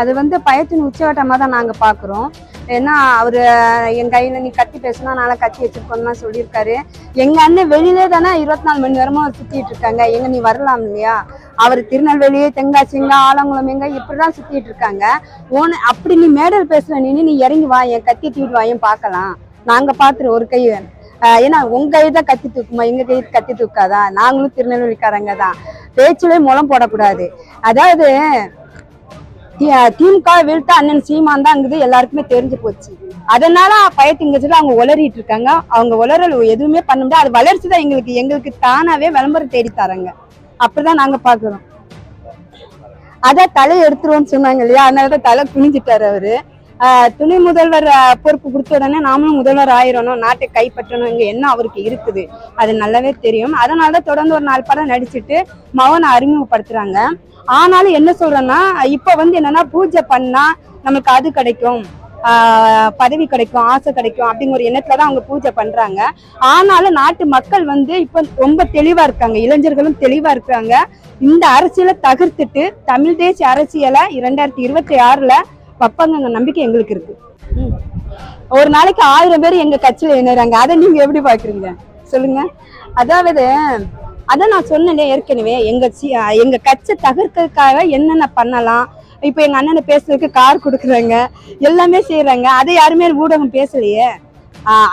அது வந்து பயத்தின் உச்சவட்டமாக தான் நாங்கள் பார்க்குறோம் ஏன்னா அவர் என் கையில் நீ கத்தி பேசினா நான் கத்தி வச்சிருக்கோம்லாம் சொல்லியிருக்காரு. எங்கள் அண்ணன் வெளியிலே தானே இருபத்தி நாலு மணி நேரமும் அவர் சுற்றிட்டு இருக்காங்க. எங்க நீ வரலாம் இல்லையா? அவர் திருநெல்வேலி தென்காசிங்க ஆலங்குளம் எங்க இப்படிதான் சுற்றிட்டு இருக்காங்க. ஓன அப்படி நீ மேடல் பேசுகிற நீ நீ இறங்கி வா என் கத்தி தூக்கிட்டு வாயும் பார்க்கலாம்? நாங்கள் பார்த்துரு ஒரு கை ஏன்னா உங்க கை தான் கத்தி தூக்குமா? எங்க கை கத்தி தூக்காதா? நாங்களும் திருநெல்வேலிக்காரங்க தான். பேச்சுலே முளம் போடக்கூடாது. அதாவது திமுக வீழ்த்த அண்ணன் சீமான் தான் அங்குது எல்லாருக்குமே தெரிஞ்சு போச்சு. அதனால பயத்திங்கச்சுல அவங்க உளறிட்டு இருக்காங்க. அவங்க உளறல் எதுவுமே பண்ண முடியாது. அது வளர்ச்சி தான் எங்களுக்கு எங்களுக்கு தானாவே விளம்பரம் தேடி தராங்க. அப்படிதான் நாங்க பாக்குறோம். அதான் தலை எடுத்துருவோம்னு சொன்னாங்க இல்லையா? அதனாலதான் தலை குனிஞ்சிட்டாரு அவரு. ஆஹ் துணை முதல்வர் பொறுப்பு கொடுத்த உடனே நாமளும் முதல்வர் ஆயிரணும் நாட்டை கைப்பற்றணும் இங்க என்ன அவருக்கு இருக்குது? அது நல்லாவே தெரியும். அதனாலதான் தொடர்ந்து ஒரு நாலு படம் நடிச்சிட்டு மௌன அறிமுகப்படுத்துறாங்க. ஆனாலும் என்ன சொல்றேன்னா இப்ப வந்து என்னன்னா பூஜை பண்ணா நமக்கு அது கிடைக்கும். பதவி கிடைக்கும் ஆசை கிடைக்கும் அப்படிங்கிற ஒரு எண்ணத்துல தான் அவங்க பூஜை பண்றாங்க. ஆனாலும் நாட்டு மக்கள் வந்து இப்ப ரொம்ப தெளிவா இருக்காங்க. இளைஞர்களும் தெளிவா இருக்காங்க. இந்த அரசியலை தகர்த்துட்டு தமிழ் தேசிய அரசியலை இரண்டாயிரத்தி இருபத்தி ஆறுல வைப்பாங்க நம்பிக்கை எங்களுக்கு இருக்கு. ம். ஒரு நாளைக்கு ஆயிரம் பேர் எங்க கட்சியில இணைறாங்க அதை நீங்க எப்படி பாக்குறீங்க சொல்லுங்க. அதாவது அதான் நான் சொன்னேன் ஏற்கனவே. எங்க சி- எங்க கட்சை தகர்க்கிறதுக்காக என்னென்ன பண்ணலாம்? இப்போ எங்க அண்ணனை பேசுறதுக்கு கார் கொடுக்குறாங்க. எல்லாமே செய்யறாங்க அதை யாருமே ஊடகம் பேசலையே.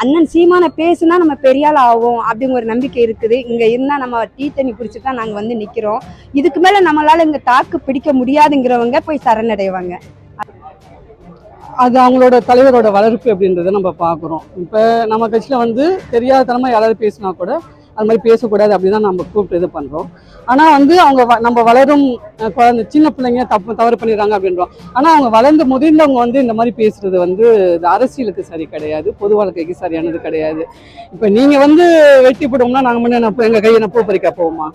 அண்ணன் சீமான பேசுனா நம்ம பெரியால் ஆகும் அப்படிங்கிற ஒரு நம்பிக்கை இருக்குது. இங்கே இருந்தால் நம்ம டீ தண்ணி குடிச்சுட்டு தான் நாங்கள் வந்து நிற்கிறோம் இதுக்கு மேலே நம்மளால் இங்கே தாக்கு பிடிக்க முடியாதுங்கிறவங்க போய் சரணடைவாங்க. அது அவங்களோட தலைவரோட வளர்ப்பு அப்படின்றத நம்ம பார்க்குறோம். இப்போ நம்ம கட்சியில் வந்து தெரியாத தனமாக யாராவது பேசினா கூட அது மாதிரி பேசக்கூடாது அப்படின்னு தான் நம்ம கூப்பிட்டு இது பண்ணுறோம் ஆனால் வந்து அவங்க வ- நம்ம வளரும் குழந்தை சின்ன பிள்ளைங்க தப்பு தவறு பண்ணிடுறாங்க அப்படின்றோம். ஆனால் அவங்க வளர்ந்து முதிர்ந்தவங்க வந்து இந்த மாதிரி பேசுறது வந்து அரசியலுக்கு சரி கிடையாது பொது வாழ்க்கைக்கு சரியானது கிடையாது. இப்போ நீங்கள் வந்து வெட்டி போடுவோம்னா நாங்கள் முன்னே எங்கள் கையை நான் பூ பறிக்க போவோமா?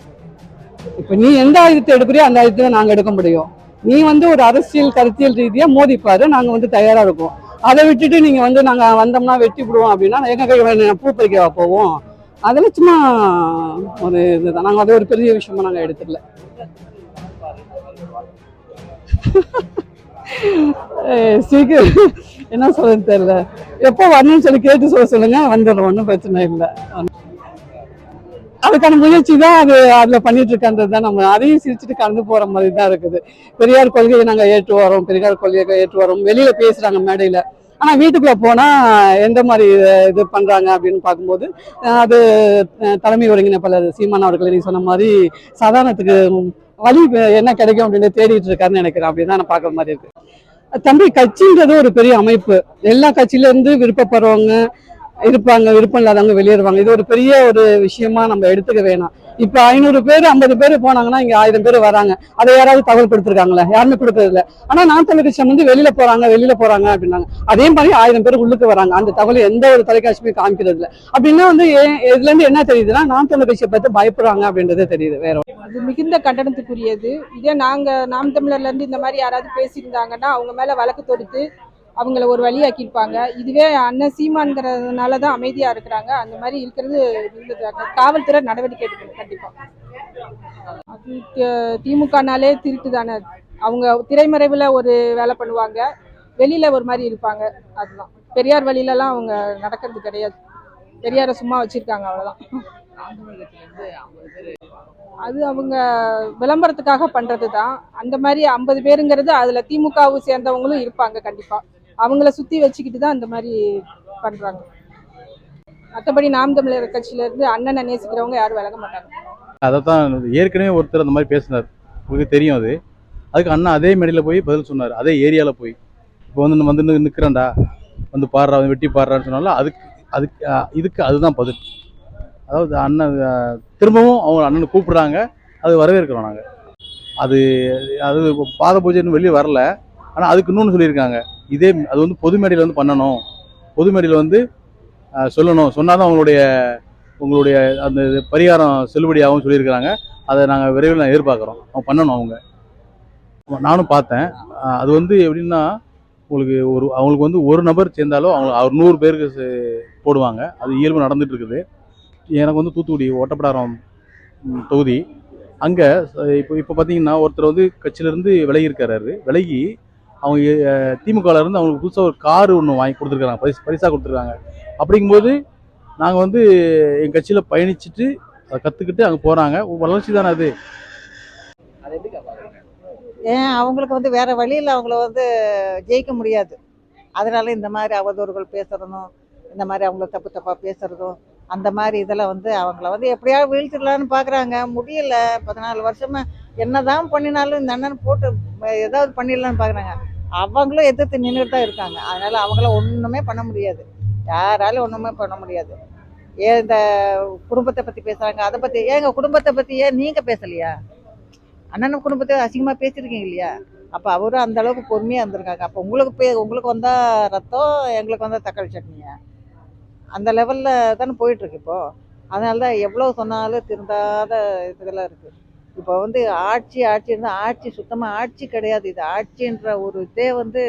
இப்போ நீ எந்த ஆயுதத்தை எடுக்கிறியோ அந்த ஆயுதத்தை நாங்கள் எடுக்க முடியும். நீ வந்து ஒரு அரசியல் கருத்தியல் ரீதியாக மோதிப்பாரு நாங்கள் வந்து தயாராக இருக்கோம் அதை விட்டுட்டு நீங்கள் வந்து நாங்கள் வந்தோம்னா வெட்டி விடுவோம் அப்படின்னா எங்கள் கையை பூ பறிக்க போவோம்? அதில் சும்மா ஒரு இதுதான். நாங்கள் அதை ஒரு பெரிய விஷயமா நாங்கள் எடுத்துடல ஏய், சீக்கிரம் என்ன சொல்றது தெரியல. எப்போ வரணும்னு சொல்லி கேட்டு சொல்ல சொல்லுங்க. வந்துடுறோம். ஒன்றும் பிரச்சனை இல்லை. அதுக்கான முயற்சி தான் அது அதில் பண்ணிட்டு இருக்கன்றது தான் நம்ம. அதையும் சிரிச்சுட்டு கடந்து போகிற மாதிரி தான் இருக்குது. பெரியார் கொள்கையை நாங்கள் ஏற்று வரோம் பெரியார் கொள்கையை ஏற்று வரோம் வெளியில் பேசுகிறாங்க மேடையில். ஆனால் வீட்டுக்குள்ள போனா எந்த மாதிரி இது- பண்ணுறாங்க பண்றாங்க அப்படின்னு பார்க்கும்போது அது தலைமை ஒருங்கிணைப்பாளர் சீமான் அவர்கள் நீ சொன்ன மாதிரி சாதாரணத்துக்கு வழி என்ன கிடைக்கும் அப்படின்னு தேடிட்டு இருக்காருன்னு நினைக்கிறேன். அப்படின்னு தான் நான் பார்க்குற மாதிரி இருக்கு. தம்பி கட்சின்றது ஒரு பெரிய அமைப்பு. எல்லா கட்சியில இருந்து விருப்பப்படுறவங்க இருப்பாங்க விருப்பம் இல்லாதவங்க வெளியேறுவாங்க. இது ஒரு பெரிய ஒரு விஷயமா நம்ம எடுத்துக்க வேணாம். இப்ப ஐநூறு பேர் ஐம்பது பேர் போனாங்கன்னா இங்க ஆயிரம் பேர் வராங்க. அதை யாராவது தகவல் கொடுத்துருக்காங்களா? யாருமே கொடுக்கறதில்ல ஆனா நான் தொலைக்காட்சி வந்து வெளியில போறாங்க வெளியில போறாங்க அப்படின்னாங்க. அதே மாதிரி ஆயிரம் பேர் உள்ளுக்கு வராங்க. அந்த தகவல் எந்த ஒரு தொலைக்காட்சியுமே காமிக்கிறது இல்ல அப்படின்னா வந்து இதுல இருந்து என்ன தெரியுதுன்னா நான் தொலைக்காட்சியை பார்த்து பயப்படுறாங்க அப்படின்றது தெரியுது வேற இது அது மிகுந்த கண்டனத்துக்குரியது. இதே நாங்க நாம் தமிழர்ல இருந்து இந்த மாதிரி யாராவது பேசியிருந்தாங்கன்னா அவங்க மேல வழக்கு தொடுத்து அவங்கள ஒரு வழியாக்கியிருப்பாங்க. இதுவே அண்ணன் சீமான்கிறதுனால தான் அமைதியா இருக்கிறாங்க. அந்த மாதிரி இருக்கிறது மிகுந்த காவல்துறை நடவடிக்கை எடுக்கணும் கண்டிப்பாக அது திமுகனாலே திருட்டு தானே அவங்க திரைமறைவுல ஒரு வேலை பண்ணுவாங்க. வெளியில் ஒரு மாதிரி இருப்பாங்க. அதுதான். பெரியார் வழியிலலாம் அவங்க நடக்கிறது கிடையாது. பெரியாரை சும்மா வச்சிருக்காங்க அவ்வளவுதான். அது அவங்க விளம்பரத்துக்காக பண்ணுறது தான் அந்த மாதிரி ஐம்பது பேருங்கிறது அதுல திமுகவை சேர்ந்தவங்களும் இருப்பாங்க கண்டிப்பா. அவங்கள சுத்தி வச்சுக்கிட்டு தான் அந்த மாதிரி பண்றாங்க. மற்றபடி நாம் தமிழர் கட்சியில இருந்து அண்ணனை நேசிக்கிறவங்க யாரும் விலக மாட்டாங்க. அதை தான் ஏற்கனவே ஒருத்தர் அந்த மாதிரி பேசினார். உங்களுக்கு தெரியும் அது. அதுக்கு அண்ணா அதே மேடையில் போய் பதில் சொன்னார். அதே ஏரியாவில் போய். இப்போ வந்து நான் வந்து நிற்கிறேன்டா வந்து பாடுறா வந்து வெட்டி பாடுறான்னு சொன்னாலும் அதுக்கு அதுக்கு இதுக்கு அதுதான் பதில். அதாவது அண்ணன் திரும்பவும் அவங்க அண்ணனை கூப்பிடுறாங்க. அது வரவேற்கிறோம் நாங்கள் அது அது பாத பூஜைன்னு வெளியே வரல. ஆனால் அதுக்கு இன்னொன்று சொல்லியிருக்காங்க. இதே அது வந்து பொது மேடையில் வந்து பண்ணணும். பொது மேடையில் வந்து சொல்லணும். சொன்னால் தான் அவங்களுடைய உங்களுடைய அந்த இது பரிகாரம் செல்லுபடியாகவும் சொல்லியிருக்கிறாங்க. அதை நாங்கள் விரைவில் நான் எதிர்பார்க்குறோம். அவங்க பண்ணணும் அவங்க. நானும் பார்த்தேன். அது வந்து எப்படின்னா உங்களுக்கு ஒரு அவங்களுக்கு வந்து ஒரு நபர் சேர்ந்தாலும் அவங்க அவர் நூறு பேருக்கு போடுவாங்க. அது இயல்பு நடந்துட்டு இருக்குது எனக்கு வந்து தூத்துக்குடி ஒட்டப்படாரம் தொகுதி. அங்கே இப்போ இப்போ பார்த்தீங்கன்னா ஒருத்தர் வந்து கட்சியிலேருந்து விலகி இருக்கிறாரு விலகி அவங்க அஹ், திமுகல இருந்து அவங்களுக்கு புதுசாக ஒரு கார் ஒன்று வாங்கி கொடுத்துருக்காங்க பரிசு பரிசாக கொடுத்துருக்காங்க. அப்படிங்கும்போது நாங்கள் வந்து எங்கள் கட்சியில் பயணிச்சுட்டு அதை கற்றுக்கிட்டு அங்கே போகிறாங்க வளர்ச்சி தானே அது? ஏன் அவங்களுக்கு வந்து வேற வழியில் அவங்கள வந்து ஜெயிக்க முடியாது. அதனால இந்த மாதிரி அவதூறுகள் பேசுறதும் இந்த மாதிரி அவங்கள தப்பு தப்பாக பேசுறதும் அந்த மாதிரி இதில் வந்து அவங்கள வந்து எப்படியாவது வீழ்த்திடலான்னு பார்க்குறாங்க முடியல. பதினாலு வருஷமா என்னதான் பண்ணினாலும் இந்த அண்ணன் போட்டு ஏதாவது பண்ணிடலான்னு பார்க்குறாங்க அவங்களும் எதிர்த்து நின்றுட்டு தான் இருக்காங்க. அதனால அவங்கள ஒன்றுமே பண்ண முடியாது. யாராலும் ஒன்றுமே பண்ண முடியாது. ஏன் இந்த குடும்பத்தை பற்றி பேசுகிறாங்க அதை பற்றி ஏங்க குடும்பத்தை பற்றி ஏன் நீங்கள் பேசலையா? அண்ணன் குடும்பத்தை அசிங்கமாக பேசியிருக்கீங்க இல்லையா? அப்போ அவரும் அந்த அளவுக்கு பொறுமையாக இருந்திருக்காங்க. அப்போ உங்களுக்கு பே உங்களுக்கு வந்தால் ரத்தம் எங்களுக்கு வந்தால் தக்காளி சட்னியா? அந்த லெவலில் தானே போயிட்டுருக்கு இப்போது அதனால தான் எவ்வளோ சொன்னாலும் திருந்தாத இதெல்லாம் இருக்குது இப்போ வந்து ஆட்சி ஆட்சி இருந்தால் ஆட்சி சுத்தமாக ஆட்சி கிடையாது. இது ஆட்சின்ற ஒரு இதே வந்து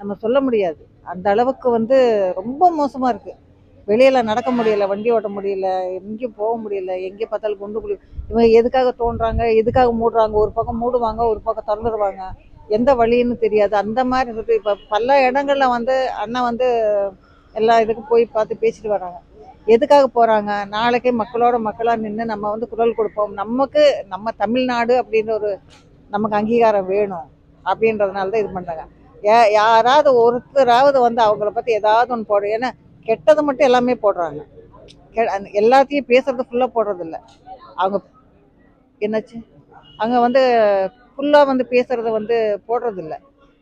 நம்ம சொல்ல முடியாது. அந்த அளவுக்கு வந்து ரொம்ப மோசமாக இருக்குது வெளியில் நடக்க முடியல வண்டி ஓட்ட முடியல எங்கேயும் போக முடியல எங்கே பார்த்தாலும் குண்டு குழி. இவங்க எதுக்காக தோன்றாங்க எதுக்காக மூடுறாங்க? ஒரு பக்கம் மூடுவாங்க ஒரு பக்கம் திறந்துடுவாங்க எந்த வழின்னு தெரியாது. அந்த மாதிரி இருக்கு இப்போ பல இடங்கள்ல வந்து அண்ணா வந்து எல்லா இதுக்கும் போய் பார்த்து பேசிட்டு வராங்க. எதுக்காக போகிறாங்க நாளைக்கே மக்களோட மக்களாக நின்று நம்ம வந்து குரல் கொடுப்போம். நமக்கு நம்ம தமிழ்நாடு அப்படின்ற ஒரு நமக்கு அங்கீகாரம் வேணும் அப்படின்றதுனால தான் இது பண்ணுறாங்க ஏ யாராவது ஒருத்தராவது வந்து அவங்கள பற்றி ஏதாவது ஒன்று போடும் ஏன்னா கெட்டது மட்டும் எல்லாமே போடுறாங்க. கெ- அந்த எல்லாத்தையும் பேசுறது ஃபுல்லாக போடுறதில்ல. அவங்க என்னாச்சு? அங்கே வந்து ஃபுல்லாக வந்து பேசுகிறத வந்து போடுறதில்ல.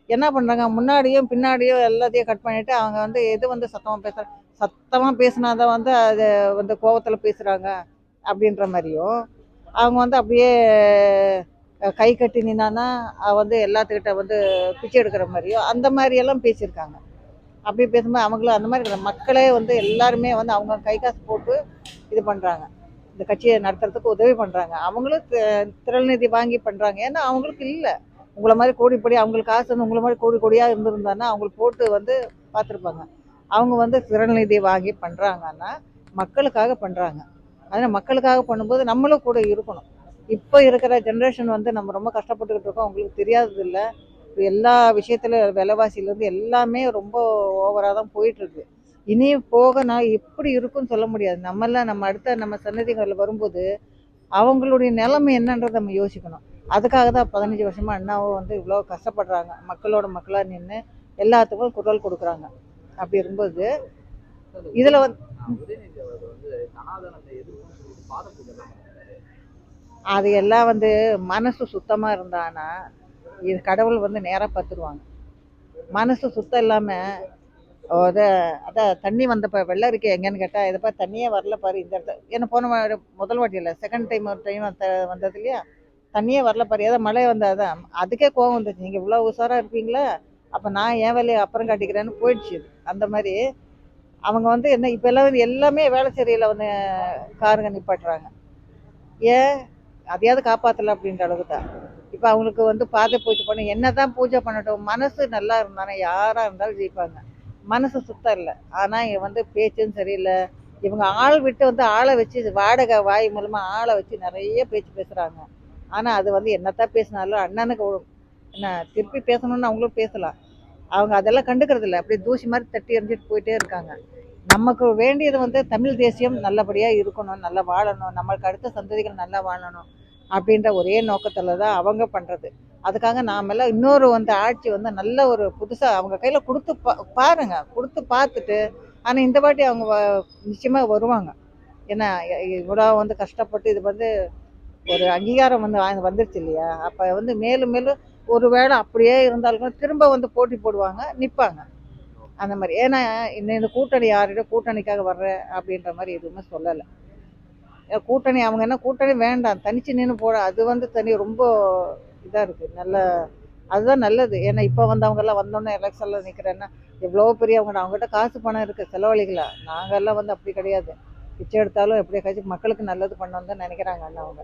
என்ன பண்ணுறாங்க முன்னாடியும் பின்னாடியும் எல்லாத்தையும் கட் பண்ணிவிட்டு அவங்க வந்து எது வந்து சத்தமாக பேசுகிறாங்க சத்தமாக பேசினாதான் வந்து அது வந்து கோவத்தில் பேசுகிறாங்க அப்படின்ற மாதிரியும் அவங்க வந்து அப்படியே கை கட்டி நின்னான்னா அவ வந்து எல்லாத்துக்கிட்ட வந்து பிச்சை எடுக்கிற மாதிரியும் அந்த மாதிரியெல்லாம் பேசியிருக்காங்க. அப்படி பேசும்போது அவங்களும் அந்த மாதிரி மக்களே வந்து எல்லாருமே வந்து அவங்க கை காசு போட்டு இது பண்ணுறாங்க இந்த கட்சியை நடத்துறதுக்கு உதவி பண்ணுறாங்க அவங்களும் தி- திரள் நிதி வாங்கி பண்ணுறாங்க ஏன்னா அவங்களுக்கு இல்லை. உங்களை மாதிரி கோடிப்படி அவங்களுக்கு காசு வந்து உங்களை மாதிரி கோடி கோடியாக இருந்திருந்தாங்கன்னா அவங்களுக்கு போட்டு வந்து பார்த்துருப்பாங்க. அவங்க வந்து திறநிதி வாங்கி பண்ணுறாங்கன்னா மக்களுக்காக பண்ணுறாங்க அதனால் மக்களுக்காக பண்ணும்போது நம்மளும் கூட இருக்கணும். இப்போ இருக்கிற ஜென்ரேஷன் வந்து நம்ம ரொம்ப கஷ்டப்பட்டுக்கிட்டு இருக்கோம். அவங்களுக்கு தெரியாதது இல்லை எல்லா விஷயத்துலையும் விலைவாசியிலேருந்து எல்லாமே ரொம்ப ஓவராக தான் போயிட்டுருக்கு. இனி போக நான் எப்படி இருக்குன்னு சொல்ல முடியாது. நம்மளாம் நம்ம அடுத்த நம்ம சன்னதிகளில் வரும்போது அவங்களுடைய நிலைமை என்னன்றதை நம்ம யோசிக்கணும். அதுக்காக தான் பதினஞ்சு வருஷமாக அண்ணாவும் வந்து இவ்வளோ கஷ்டப்படுறாங்க. மக்களோட மக்களாக நின்று எல்லாத்துக்கும் குரல் கொடுக்குறாங்க. அப்படி இருக்கும்போது இதில் வந்து அது எல்லாம் வந்து மனசு சுத்தமாக இருந்தானா இது கடவுள் வந்து நேராக பார்த்துருவாங்க. மனசு சுத்தம் இல்லாமல் அதை அதான் தண்ணி வந்தப்போ வெள்ளம் இருக்கே எங்கேன்னு கேட்டால் இதை பார்த்து தண்ணியே வரல பாரு இந்த இடத்துல. என்ன போன முதல் வாட்டி இல்லை செகண்ட் டைம் ஒரு டைம் வந்தது இல்லையா? தண்ணியே வரல பாரு ஏதோ மழை வந்தாதான். அதுக்கே கோவம் வந்துச்சு நீங்கள் இவ்வளோ உஷாராக இருப்பீங்களா? அப்போ நான் என் வேலையை அப்புறம் காட்டிக்கிறேன்னு போயிடுச்சு அந்த மாதிரி அவங்க வந்து என்ன இப்போ எல்லாம் வந்து எல்லாமே வேளச்சேரியில் வந்து காருங்க நிப்பாட்டுறாங்க. ஏன்? அதையாவது காப்பாற்றல அப்படின்ற அளவுக்கு தான் இப்போ அவங்களுக்கு வந்து பாதை பூஜை பண்ண என்ன தான் பூஜை பண்ணட்டும் மனசு நல்லா இருந்தானே யாராக இருந்தாலும் ஜெயிப்பாங்க. மனசு சுத்தம் இல்லை. ஆனால் இவன் வந்து பேச்சும் சரியில்லை. இவங்க ஆள் விட்டு வந்து ஆளை வச்சு வாடகை வாய் மூலமாக ஆளை வச்சு நிறைய பேச்சு பேசுகிறாங்க ஆனால் அது வந்து என்னத்தான் பேசினாலும் அண்ணனுக்கு என்ன திருப்பி பேசணும்னு அவங்களும் பேசலாம். அவங்க அதெல்லாம் கண்டுக்கிறது இல்லை. அப்படியே தூசி மாதிரி தட்டி எறிஞ்சிட்டு போயிட்டே இருக்காங்க. நமக்கு வேண்டியது வந்து தமிழ் தேசியம் நல்லபடியாக இருக்கணும் நல்லா வாழணும். நம்மளுக்கு அடுத்த சந்ததிகள் நல்லா வாழணும் அப்படின்ற ஒரே நோக்கத்தில் தான் அவங்க பண்ணுறது அதுக்காக நாமெல்லாம் இன்னொரு வந்து ஆட்சி வந்து நல்ல ஒரு புதுசாக அவங்க கையில் கொடுத்து பா பாருங்க. கொடுத்து பார்த்துட்டு ஆனால் இந்த வாட்டி அவங்க வ- நிச்சயமா வருவாங்க. ஏன்னா இவ்வளோ வந்து கஷ்டப்பட்டு இது வந்து ஒரு அங்கீகாரம் வந்து வந்துருச்சு இல்லையா? அப்போ வந்து மேலும் மேலும் ஒரு வேளை அப்படியே இருந்தாலும் திரும்ப வந்து போட்டி போடுவாங்க நிற்பாங்க அந்த மாதிரி. ஏன்னா இந்த கூட்டணி யாருடைய கூட்டணிக்காக வர்ற அப்படின்ற மாதிரி எதுவுமே சொல்லலை. கூட்டணி அவங்க என்ன கூட்டணி வேண்டாம். தனிச்சு நின்று போட அது வந்து தனி ரொம்ப இதாக இருக்குது நல்ல அதுதான் நல்லது. ஏன்னா இப்போ வந்தவங்கெல்லாம் வந்தோன்னே எலெக்ஷனில் நிற்கிறேன்னா எவ்வளோ பெரியவங்க அவங்ககிட்ட காசு பணம் இருக்குது செலவழிக்கலாம் நாங்கெல்லாம் வந்து அப்படி கிடையாது. பிச்சை எடுத்தாலும் எப்படியாச்சும் மக்களுக்கு நல்லது பண்ணணும்னு தான் நினைக்கிறாங்க அண்ணா அவங்க.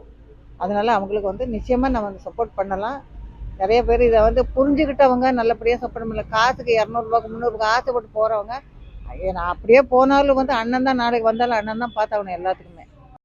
அதனால் அவங்களுக்கு வந்து நிச்சயமாக நம்ம வந்து சப்போர்ட் பண்ணலாம். நிறைய பேர் இதை வந்து புரிஞ்சுக்கிட்டவங்க நல்லபடியாக சப்போர்ட் பண்ணல காசுக்கு இரநூறுபாக்கு முந்நூறுபாக்கு ஆசைப்பட்டு போகிறவங்க நான் அப்படியே போனாலும் வந்து அண்ணன் தான் நாளைக்கு வந்தாலும் அண்ணன் தான் பார்த்தாகணும் எல்லாத்துக்குமே.